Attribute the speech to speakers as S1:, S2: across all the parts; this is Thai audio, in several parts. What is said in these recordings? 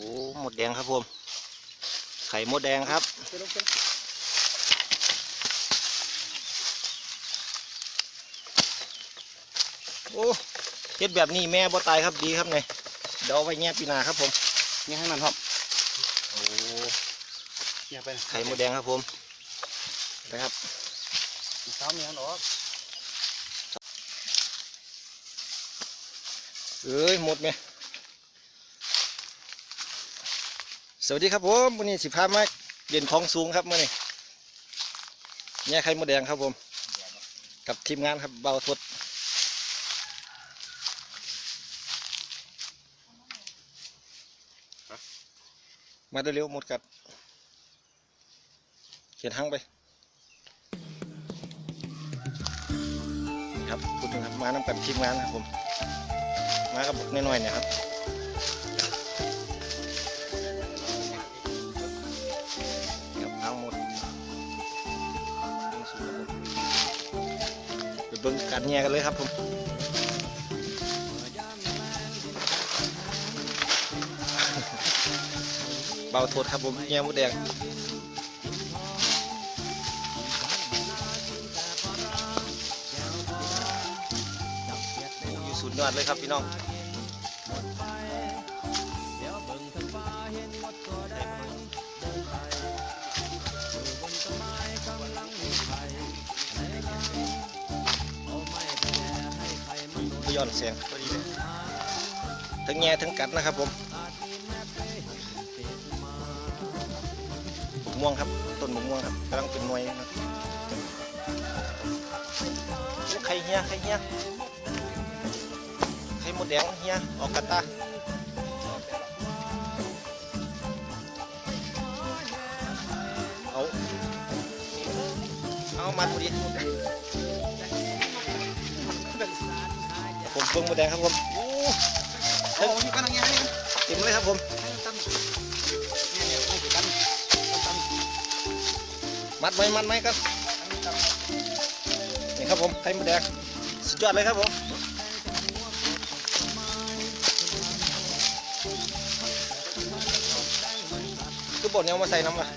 S1: อ้หมดแดงครับผม ไข่มดแดงครับ โอ้เฮ็ดแบบนี้แม่บ่ตายครับดีครับเนี่ยเดี๋ยวเอาไว้แง่ปีหนาครับผม
S2: นี่ให้มันครับ
S1: โอ้
S2: อย่าไป
S1: ไข่มดแดงครับผมนะครับ
S2: เช้ามีอันออก
S1: เอ้ยหมดไหม สวัสดีครับผมวันนี้สิพามาเด่นของสูงครับมื่อนี้แง่ไข่มดแดงครับผม กับทีมงานครับเบาทดมาเร็วๆหมดกัดเขียนหังไป ครับพูดถึงครับมานำกันทีมงานครับผม มากับบอกน้อยๆเนี่ยครับกับ เบิ่งการแย่กันเลยครับผมเบาโทษครับผมแย่มดแดงโอ้อยู่สุดยอดเลยครับพี่น้อง ย้อนเสียงพอดีเลยทั้งแง่ทั้งกัดนะครับผมบุกม่วงครับต้นบุกม่วงครับกำลังเป็นหน่วยนะครับโอ้ไข่เฮียไข่เฮียไข่มดแดงเฮียออกกระตาเอาเอามาพอดี ผมเบิ้งมดแดงครับผมโอ้
S2: โอ้ยกันยังไงนี่
S1: เต็มเลยครับผม
S2: ตั้มเนี่ยเนี่ยให้กันตั้ม
S1: มัดไหมมัดไหมครับนี่ครับผมไข่มดแดงสุดยอดเลยครับผมคือบดเนี่ยเอามาใส่น้ำอะ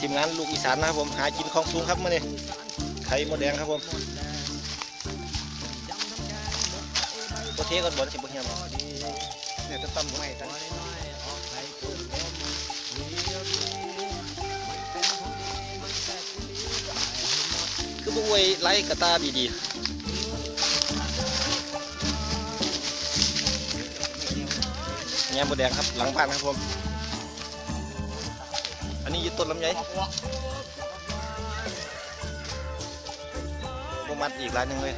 S1: ทีมงานลูกอีสานนะครับผมหากินของสูงครับมื่อนี้ไข่มดแดงครับผมโอเทก่อนบอลสิบเฮียม
S2: เนี่ยจะตั้มไม่ตั้ม
S1: คือบุ้ยไล่กระตาดีๆแง่มดแดงครับหลังบ้านครับผม นี้อยึดต้นลำไยบมัดอีกร้านหนึ่งเลย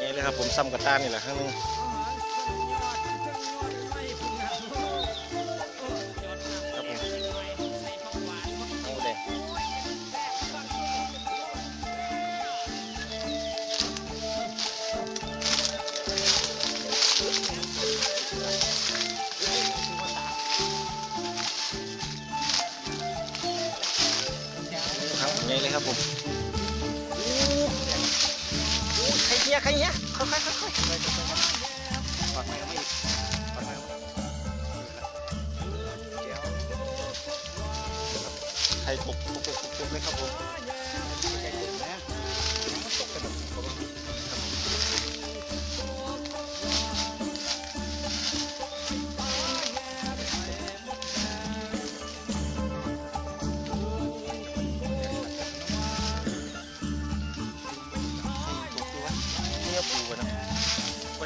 S1: นี่เลยครับผมซ้ำกระตานี่แหละข้างนึง ครับใครับผมใครเนี้ยใครเนี้ยค่อยๆค่อย
S2: ปากไม่ไม่อีกปากไม่
S1: ๆใครตกตกตกตกเลยครับผม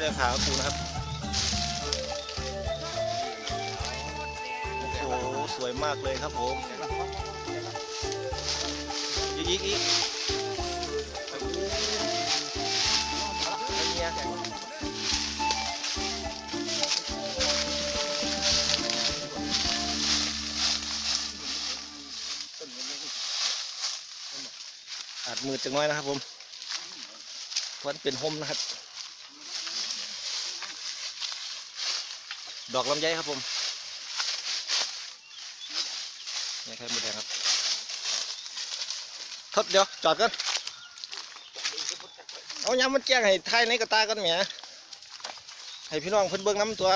S1: ไม่ได้ผ่าก็ปูนะครับโอ้โหสวยมากเลยครับผมอีกอีกอีกโอ้โหไอ้เนี่ยอาจมืดจังน้อยนะครับผมเพราะมันเป็นห่มนะครับ ดอกลำไยครับผมนี่ไข่มดแดงครับทดเดี๋ยวจอดกันเอายำมันแจ้งให้ทายในกระตากันแหมให้พี่น้องเพิ่นเบิ่งน้ำตัว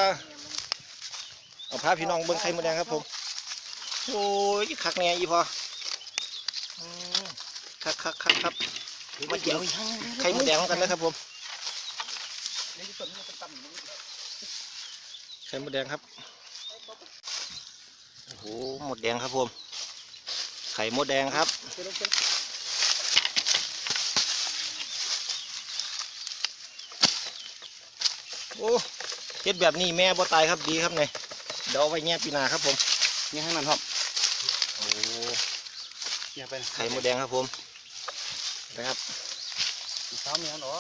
S1: เอาพาพี่น้องเบิ่งไข่มดแดงครับผมโอ้ยคักแน่อีพออืมคักคักคักครับ
S2: มาเกี่ยว
S1: ไข่มดแดงกันนะครับผม
S2: นี่ต้นนี้ต้นต่ำนี่
S1: ไข่มดแดงครับ โอ้โห หมดแดงครับผม ไข่มดแดงครับ
S2: เป็นเป็น
S1: โอ้เฮ็ดแบบนี้แม่บ่ตายครับดีครับเนี่ยเดี๋ยวเอาไว้แง่ปีหนาครับผม
S2: นี่ให้มันครับ
S1: โอ้
S2: เนี่ยไป
S1: ไข่มดแดงครับผมนะครับ
S2: สาวเมียหรอ